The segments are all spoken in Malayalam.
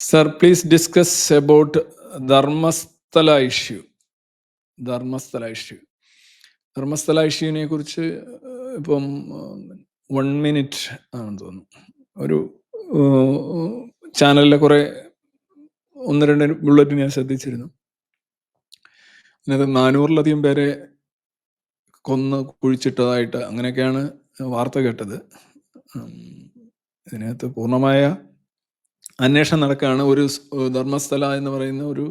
Sir, please discuss about Dharmasthala issue Dharmasthala issue Dharmasthala ഇഷ്യൂവിനെ കുറിച്ച് ഇപ്പം വൺ മിനിറ്റ് ആണെന്ന് തോന്നുന്നു. ഒരു ചാനലിലെ കുറെ ഒന്ന് രണ്ട് ബുള്ളറ്റ് ഞാൻ ശ്രദ്ധിച്ചിരുന്നു. അതിനകത്ത് നാനൂറിലധികം പേരെ കൊന്ന് കുഴിച്ചിട്ടതായിട്ട് അങ്ങനെയൊക്കെയാണ് വാർത്ത കേട്ടത്. ഇതിനകത്ത് പൂർണമായ അന്വേഷണം നടക്കുകയാണ് ഒരു ധർമ്മസ്ഥല എന്ന് പറയുന്ന ഒരു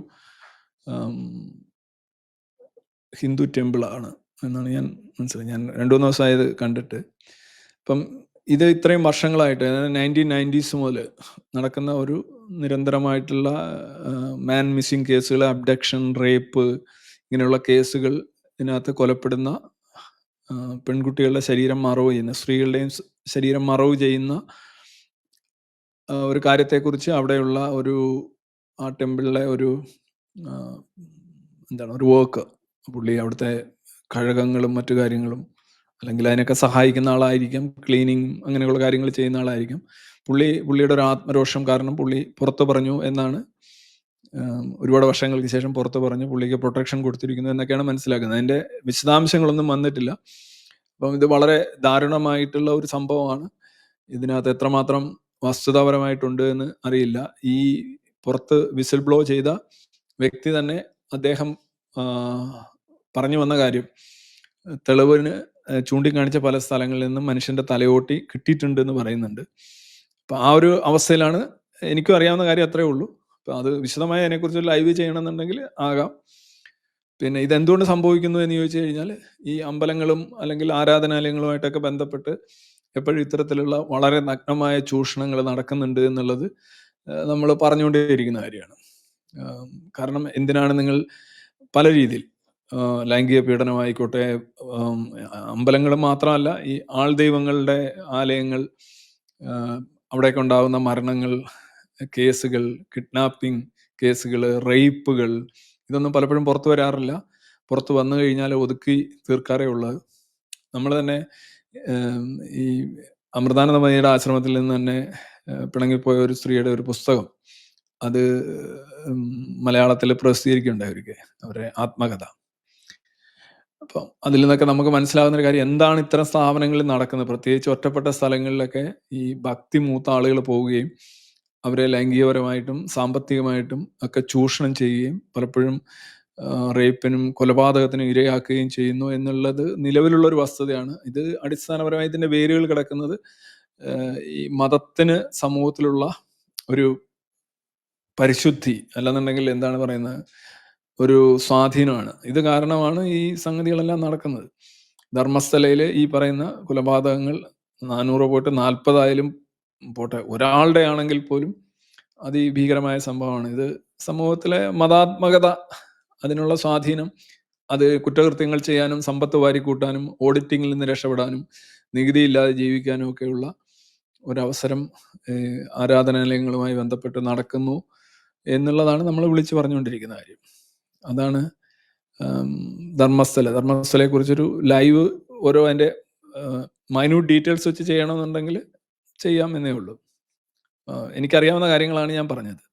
ഹിന്ദു ടെമ്പിൾ ആണ് എന്നാണ് ഞാൻ മനസ്സിലായത് ഞാൻ രണ്ടു മൂന്ന് ദിവസമായത് കണ്ടിട്ട്. അപ്പം ഇത് ഇത്രയും വർഷങ്ങളായിട്ട് നയന്റീൻ നയന്റീസ് മുതൽ നടക്കുന്ന ഒരു നിരന്തരമായിട്ടുള്ള മാൻ മിസ്സിങ് കേസുകൾ അബ്ഡക്ഷൻ റേപ്പ് ഇങ്ങനെയുള്ള കേസുകൾ ഇതിനകത്ത് കൊലപ്പെടുന്ന പെൺകുട്ടികളുടെ ശരീരം മറവ് ചെയ്യുന്ന സ്ത്രീകളുടെയും ശരീരം മറവ് ചെയ്യുന്ന ഒരു കാര്യത്തെക്കുറിച്ച് അവിടെയുള്ള ഒരു ആ ടെമ്പിളിലെ ഒരു എന്താണ് ഒരു വർക്ക്. പുള്ളി അവിടുത്തെ കഴകങ്ങളും മറ്റു കാര്യങ്ങളും അല്ലെങ്കിൽ അതിനൊക്കെ സഹായിക്കുന്ന ആളായിരിക്കും ക്ലീനിങ് അങ്ങനെയുള്ള കാര്യങ്ങൾ ചെയ്യുന്ന ആളായിരിക്കും. പുള്ളി പുള്ളിയുടെ ഒരു ആത്മരോഷം കാരണം പുള്ളി പുറത്തു പറഞ്ഞു എന്നാണ് ഒരുപാട് വർഷങ്ങൾക്ക് ശേഷം പുറത്തു പറഞ്ഞു പുള്ളിക്ക് പ്രൊട്ടക്ഷൻ കൊടുത്തിരിക്കുന്നു എന്നൊക്കെയാണ് മനസ്സിലാക്കുന്നത്. അതിന്റെ വിശദാംശങ്ങളൊന്നും വന്നിട്ടില്ല. അപ്പം ഇത് വളരെ ദാരുണമായിട്ടുള്ള ഒരു സംഭവമാണ്. ഇതിനകത്ത് എത്രമാത്രം വസ്തുതാപരമായിട്ടുണ്ട് എന്ന് അറിയില്ല. ഈ പുറത്ത് വിസിൽ ബ്ലോ ചെയ്ത വ്യക്തി തന്നെ അദ്ദേഹം പറഞ്ഞു വന്ന കാര്യം തെളിവിന് ചൂണ്ടിക്കാണിച്ച പല സ്ഥലങ്ങളിൽ നിന്നും മനുഷ്യന്റെ തലയോട്ടി കിട്ടിയിട്ടുണ്ട് എന്ന് പറയുന്നുണ്ട്. അപ്പൊ ആ ഒരു അവസ്ഥയിലാണ് എനിക്കും അറിയാവുന്ന കാര്യം അത്രേ ഉള്ളൂ. അപ്പൊ അത് വിശദമായി അതിനെക്കുറിച്ച് ലൈവ് ചെയ്യണമെന്നുണ്ടെങ്കിൽ ആകാം. പിന്നെ ഇതെന്തുകൊണ്ട് സംഭവിക്കുന്നു എന്ന് ചോദിച്ചു കഴിഞ്ഞാൽ ഈ അമ്പലങ്ങളും അല്ലെങ്കിൽ ആരാധനാലയങ്ങളുമായിട്ടൊക്കെ ബന്ധപ്പെട്ട് എപ്പോഴും ഇത്തരത്തിലുള്ള വളരെ നഗ്നമായ ചൂഷണങ്ങൾ നടക്കുന്നുണ്ട് എന്നുള്ളത് നമ്മൾ പറഞ്ഞുകൊണ്ടേയിരിക്കുന്ന കാര്യമാണ്. കാരണം എന്തിനാണ് നിങ്ങൾ പല രീതിയിൽ ലൈംഗിക പീഡനമായിക്കോട്ടെ അമ്പലങ്ങൾ മാത്രമല്ല ഈ ആൾ ദൈവങ്ങളുടെ ആലയങ്ങൾ അവിടെയൊക്കെ ഉണ്ടാകുന്ന മരണങ്ങൾ കേസുകൾ കിഡ്നാപ്പിംഗ് കേസുകൾ റേപ്പുകൾ ഇതൊന്നും പലപ്പോഴും പുറത്തു വരാറില്ല. പുറത്ത് വന്നു കഴിഞ്ഞാൽ ഒതുക്കി തീർക്കാറേ ഉള്ളത് നമ്മൾ തന്നെ ഈ അമൃതാനന്ദമതിയുടെ ആശ്രമത്തിൽ നിന്ന് തന്നെ പിണങ്ങിപ്പോയ ഒരു സ്ത്രീയുടെ ഒരു പുസ്തകം അത് മലയാളത്തിൽ പ്രസിദ്ധീകരിക്കുകയുണ്ടായി ഒരിക്കൽ അവരുടെ ആത്മകഥ. അപ്പം അതിൽ നിന്നൊക്കെ നമുക്ക് മനസ്സിലാവുന്ന ഒരു കാര്യം എന്താണ് ഇത്തരം സ്ഥാപനങ്ങളിൽ നടക്കുന്നത്? പ്രത്യേകിച്ച് ഒറ്റപ്പെട്ട സ്ഥലങ്ങളിലൊക്കെ ഈ ഭക്തി മൂത്ത ആളുകൾ പോവുകയും അവരെ ലൈംഗികപരമായിട്ടും സാമ്പത്തികമായിട്ടും ഒക്കെ ചൂഷണം ചെയ്യുകയും പലപ്പോഴും റേപ്പിനും കൊലപാതകത്തിനും ഇരയാക്കുകയും ചെയ്യുന്നു എന്നുള്ളത് നിലവിലുള്ള ഒരു വസ്തുതയാണ്. ഇത് അടിസ്ഥാനപരമായി ഇതിന്റെ വേരുകൾ കിടക്കുന്നത് ഈ മതത്തിന് സമൂഹത്തിലുള്ള ഒരു പരിശുദ്ധി അല്ലെന്നുണ്ടെങ്കിൽ എന്താണ് പറയുന്നത്? ഒരു സ്വാധീനമാണ്. ഇത് കാരണമാണ് ഈ സംഗതികളെല്ലാം നടക്കുന്നത്. ധർമ്മസ്ഥലയിലെ ഈ പറയുന്ന കൊലപാതകങ്ങൾ നാനൂറ് പോയിട്ട് നാൽപ്പതായാലും പോട്ടെ ഒരാളുടെ ആണെങ്കിൽ പോലും അതിഭീകരമായ സംഭവമാണ്. ഇത് സമൂഹത്തിലെ മതാത്മകത അതിനുള്ള സ്വാധീനം അത് കുറ്റകൃത്യങ്ങൾ ചെയ്യാനും സമ്പത്ത് വാരിക്കൂട്ടാനും ഓഡിറ്റിങ്ങിൽ നിന്ന് രക്ഷപ്പെടാനും നികുതി ഇല്ലാതെ ജീവിക്കാനും ഒക്കെയുള്ള ഒരവസരം ആരാധനാലയങ്ങളുമായി ബന്ധപ്പെട്ട് നടക്കുന്നു എന്നുള്ളതാണ് നമ്മൾ വിളിച്ചു പറഞ്ഞുകൊണ്ടിരിക്കുന്ന കാര്യം. അതാണ് ധർമ്മസ്ഥല. ധർമ്മസ്ഥലയെ കുറിച്ചൊരു ലൈവ് ഓരോ അതിന്റെ മൈന്യൂട്ട് ഡീറ്റെയിൽസ് വെച്ച് ചെയ്യണമെന്നുണ്ടെങ്കിൽ ചെയ്യാം എന്നേ ഉള്ളൂ. എനിക്കറിയാവുന്ന കാര്യങ്ങളാണ് ഞാൻ പറഞ്ഞത്.